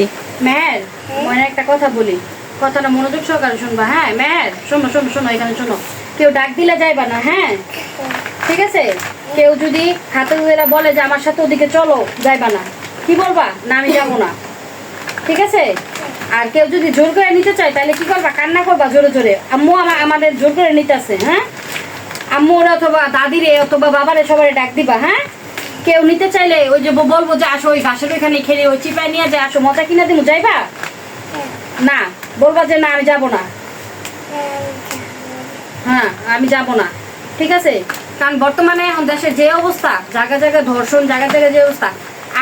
দিছি মেহের মনে একটা কথা বলি। কথাটা মনোযোগ সহকারে শুনবা। হ্যাঁ মেহের শোনো শোনো শোনো এখানে শোনো। কেউ ডাক দিলে যাইবা না হ্যাঁ? ঠিক আছে? কেউ যদি হাতে ধরে বলে যে আমার সাথে ওদিকে চলো যাইবা না। কি বলবা? না আমি যাব না। ঠিক আছে? আর কেউ যদি জোর করে নিতে চায় তাহলে কি করবা? কান্না করবা জোরে জোরে। আম্মু আমা- আমাদের জোর করে নিতে আছে হ্যাঁ? আম্মুর অথবা দাদিরে অথবা বাবারে সবারে ডাক দিবা হ্যাঁ? কেউ নিতে চাইলে ওই যে বলব যে আসো ওই ঘাসের ওইখানে খেলে ওই চিপায় নিয়ে যায় আসো মজা কিনা দিমু যাইবা? না বলবা যে না আমি যাব না। হ্যাঁ আমি যাব না। ঠিক আছে? কারণ বর্তমানে এখন দেশের যে অবস্থা জায়গা জায়গায় ধর্ষণ জায়গা জায়গায় যে অবস্থা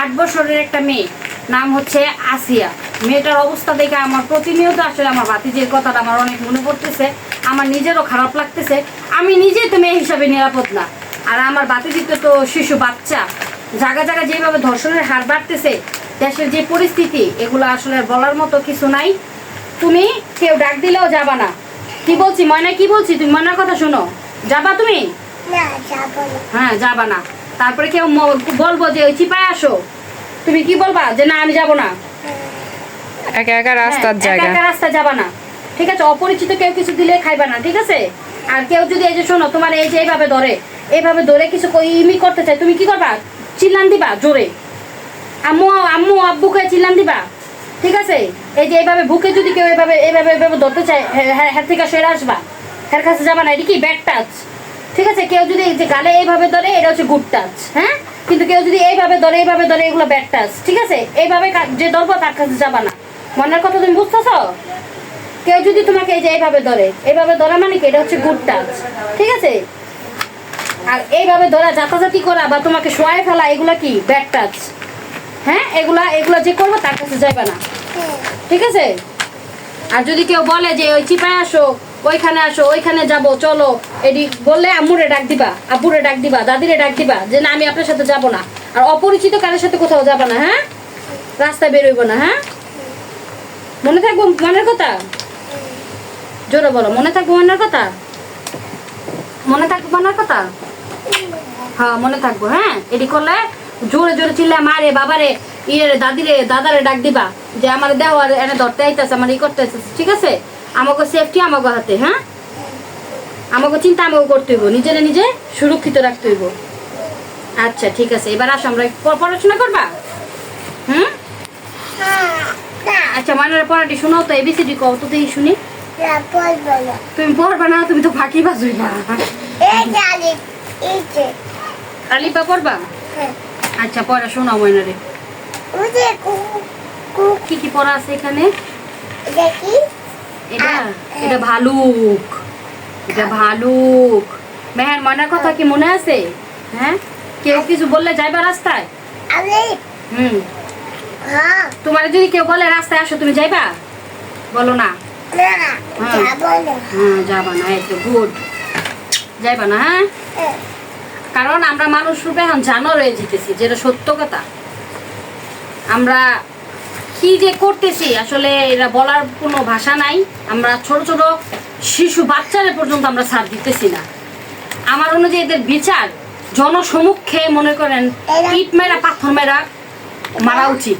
আট বছরের একটা মেয়ে নাম হচ্ছে আসিয়া। মেয়েটার অবস্থা দেখে আমার প্রতিনিয়ত আসলে আমার ভাতিজির কথাটা আমার অনেক মনে পড়তেছে আমার নিজেরও খারাপ লাগতেছে। আমি নিজেই তো মেয়ে হিসাবে নিরাপদ না। আর আমার বাতিজিতে তো শিশু বাচ্চা। জায়গা জায়গা যেভাবে ধর্ষণের হার বাড়তেছে দেশের যে পরিস্থিতি এগুলো আসলে বলার মতো কিছু নাই। তুমি কেউ ডাক দিলেও যাবা না। কি বলছি ময়না কি বলছি? তুমি ময়নার কথা শোনো। যাবা তুমি? না যাব না। হ্যাঁ যাবা না। তারপরে কেউ বলব যে ওই চিপায় আসো। তুমি কি বলবা? যে না আমি যাব না। একা একা রাস্তার হ্যাঁ, জায়গা। একা একা যাবা না। ঠিক আছে অপরিচিত কেউ কিছু দিলে খাইবা না ঠিক আছে? আর কেউ যদি এই যে শোনো তোমার এই যে এইভাবে ধরে এইভাবে ধরে কিছু ইমি করতে চায় তুমি কি করবা? চিল্লান দিবা জোরে। আম্মু আম্মু আব্বুকে চিল্লান দিবা। ঠিক আছে? এই যে এইভাবে বুকে যদি কেউ এইভাবে এইভাবে এইভাবে ধরতে চায় হ্যাঁ, হ্যাঁ হ্যাঁ থেকে সেরে আসবা। হ্যার কাছে যাবা না এটা কি ব্যাক টাচ ঠিক আছে? কেউ যদি যে গালে এইভাবে ধরে এটা হচ্ছে গুড টাচ হ্যাঁ? কিন্তু কেউ যদি এইভাবে ধরে এইভাবে ধরে এগুলো ব্যাক টাচ ঠিক আছে? এইভাবে যে ধরবো তার কাছে যাবা না। মনের কথা তুমি বুঝতেছ? কেউ যদি তোমাকে এই যে এইভাবে ধরে এইভাবে ধরা মানে কি? এটা হচ্ছে গুড টাচ ঠিক আছে? আর এইভাবে ধরা জাতাজাতি করা বা তোমাকে শোয়ায় ফেলা, এগুলা কি? ব্যাড টাচ হ্যাঁ? এগুলা এগুলা যে করব তার কাছে যাইবা না। ঠিক আছে? আর যদি কেউ বলে যে, ওই চিপায় আসো, ওইখানে আসো, ওইখানে যাব, চলো। এটি বললে আম্মুরে ডাক দিবা, আব্বুরে ডাক দিবা, দাদিরে ডাক দিবা যে, না, আমি আপনার সাথে যাব না। আর অপরিচিত কারোর সাথে কোথাও যাবা না হ্যাঁ? রাস্তায় বেরোইব না হ্যাঁ? মনে থাকব মনের কথা? জোরে বলো, মনে থাকব মনের কথা? মনে থাকব মনের কথা? হ্যাঁ মনে থাকব হ্যাঁ? এটি করলে জোরে জোরে চিল্লা মারে বাবারে ইয়ে দাদিরে দাদারে ডাক দিবা যে আমার দেহ আর এনে ধরতে আইতেছে আমার ই করতে আইতেছে ঠিক আছে? আমাকে সেফটি আমাকে হাতে হ্যাঁ? আমাকে চিন্তা আমাকে করতে হইব নিজেরে নিজে সুরক্ষিত রাখতে হইব। আচ্ছা ঠিক আছে এবার আসো আমরা পড়াশোনা করবা? হুম? আচ্ছা মানের পড়াটি শোনাও তো এবিসিডি কও তো দেখি শুনি। তুমি পড়বা না তুমি তো ফাঁকি বাজুই না এই জানি এই যে। আলিপা পড়বা? হ্যাঁ। আচ্ছা পড়া শোনাও ময়নারে। কু কু কি কি পড়া আছে এখানে? এটা এটা? ভালুক। এটা ভালুক। মেহের মনের কথা কি মনে আছে? হ্যাঁ? কেউ কিছু বললে যাইবা রাস্তায়? হুম। হ্যাঁ। তোমার যদি কেউ বলে রাস্তায় আসো তুমি যাইবা? বলো না। না হ্যাঁ। যাব না। হ্যাঁ যাবা না এই তো গুড। যাইবা না হ্যাঁ? হ্যাঁ। কারণ আমরা মানুষ রূপে এখন জানো রয়ে যেতেছি যেটা সত্য কথা। আমরা কি যে করতেছি আসলে এরা বলার কোনো ভাষা নাই। আমরা ছোট ছোট শিশু বাচ্চাদের পর্যন্ত আমরা ছাড় দিতেছি না। আমার অনুযায়ী এদের বিচার জনসমুখে মনে করেন ইট মেরা পাথর মেরা মারা উচিত।